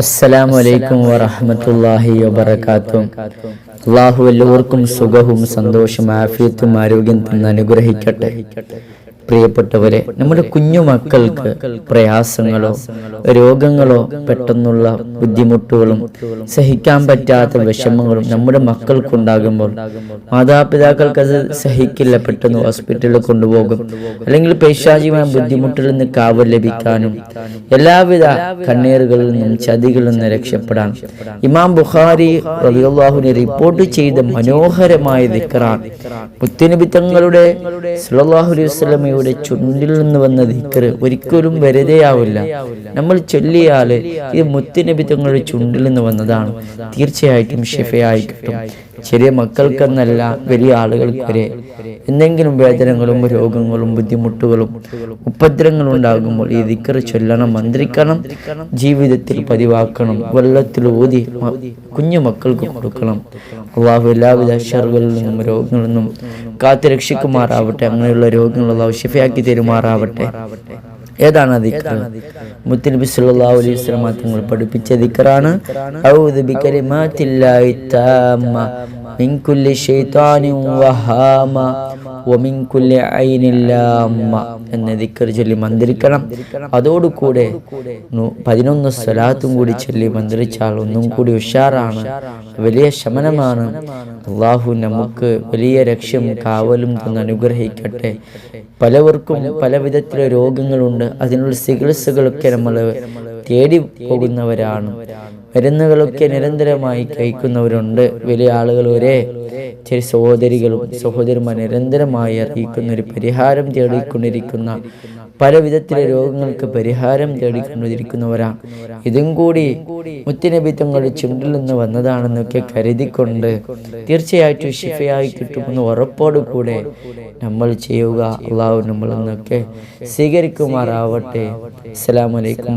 അസ്സലാമു അലൈക്കും വറഹ്മത്തുള്ളാഹി വബറകാതുഹു. അള്ളാഹു എല്ലാവർക്കും സുഖവും സന്തോഷവും ആഫിയത്തും ആരോഗ്യം തന്ന് അനുഗ്രഹിക്കട്ടെ. പ്രിയപ്പെട്ടവരെ നമ്മുടെ കുഞ്ഞു മക്കൾക്ക് പ്രയാസങ്ങളോ രോഗങ്ങളോ പെട്ടെന്നുള്ള ബുദ്ധിമുട്ടുകളും സഹിക്കാൻ പറ്റാത്ത വിഷമങ്ങളും നമ്മുടെ മക്കൾക്കുണ്ടാകുമ്പോൾ മാതാപിതാക്കൾക്ക് അത് സഹിക്കില്ല പെട്ടെന്ന് ഹോസ്പിറ്റലിൽ കൊണ്ടുപോകും. അല്ലെങ്കിൽ പൈശാചികമായ ബുദ്ധിമുട്ടിൽ നിന്ന് കാവൽ ലഭിക്കാനും എല്ലാവിധ കണ്ണീറുകളിൽ നിന്നും ചതികളിൽ നിന്ന് രക്ഷപ്പെടാൻ ഇമാം ബുഖാരി റളിയല്ലാഹുവിനെ റിപ്പോർട്ട് ചെയ്ത മനോഹരമായ ദിക്കറാണ് മുത്തുനബി തങ്ങളുടെ സല്ലല്ലാഹു അലൈഹി വസല്ലമയുടെ ചുണ്ടിൽ നിന്ന് വന്ന ദിക്കർ ഒരിക്കലും വെറുതെയാവില്ല. നമ്മൾ ചൊല്ലിയാൽ ഇത് മുത്തുനബി തങ്ങളുടെ ചുണ്ടിൽ നിന്ന് വന്നതാണ്. തീർച്ചയായിട്ടും ഷിഫയായി ചെറിയ മക്കൾക്കെന്നല്ല വലിയ ആളുകൾക്ക് വരെ എന്തെങ്കിലും വേദനകളും രോഗങ്ങളും ബുദ്ധിമുട്ടുകളും ഉപദ്രവങ്ങളും ഉണ്ടാകുമ്പോൾ ഈ ദിക്കറ് ചൊല്ലണം മന്ത്രിക്കണം ജീവിതത്തിൽ പതിവാക്കണം വെള്ളത്തിൽ ഊതി കുഞ്ഞു മക്കൾക്ക് കൊടുക്കണം. അള്ളാഹു എല്ലാവിധ ഷറുകളിൽ നിന്നും രോഗങ്ങളിൽ നിന്നും കാത്തു രക്ഷിക്കുമാറാവട്ടെ അങ്ങനെയുള്ള രോഗങ്ങൾ അള്ളാഹു ഷിഫയാക്കി തരുമാറാവട്ടെ. ഏതാണ് ദിക്ർ? മുത്തനബി സല്ലല്ലാഹു അലൈഹി വസല്ലം തങ്ങൾ പഠിപ്പിച്ച ദിക്റാണ്. ഔദു ബികലിമാത്തില്ലാഹി താമ്മ മിൻ കുല്ലി ഷൈത്താനി വഹാമ. ലാമ്മ എന്ന ദിക്ർ ചൊല്ലി മന്ത്രിക്കണം. അതോടുകൂടെ പതിനൊന്ന് സ്വലാത്തും കൂടി ചൊല്ലി മന്ത്രിച്ചാൽ ഒന്നും കൂടി ഉഷാറാണ്. വലിയ ശമനമാണ്. അള്ളാഹു നമുക്ക് വലിയ രക്ഷയും കാവലും തന്ന് അനുഗ്രഹിക്കട്ടെ. പലവർക്കും പല വിധത്തിലെ രോഗങ്ങളുണ്ട്. അതിനുള്ള ചികിത്സകളൊക്കെ നമ്മൾ തേടി പോകുന്നവരാണ് മരുന്നുകളൊക്കെ നിരന്തരമായി കഴിക്കുന്നവരുണ്ട്. വലിയ ആളുകൾ വരെ ചില സഹോദരികളും സഹോദരന്മാർ നിരന്തരമായി അറിയിക്കുന്ന ഒരു പരിഹാരം തേടിക്കൊണ്ടിരിക്കുന്ന പല വിധത്തിലെ രോഗങ്ങൾക്ക് പരിഹാരം തേടിക്കൊണ്ടിരിക്കുന്നവരാണ്. ഇതും കൂടി മുത്തിനബി തങ്ങളുടെ ചുണ്ടിൽ നിന്ന് വന്നതാണെന്നൊക്കെ കരുതിക്കൊണ്ട് തീർച്ചയായിട്ടും ഷിഫയായി കിട്ടുമെന്ന് ഉറപ്പോടു കൂടെ നമ്മൾ ചെയ്യുക. അള്ളാഹു നമ്മൾ എന്നൊക്കെ സ്വീകരിക്കുമാറാവട്ടെ. അസ്സലാമലൈക്കും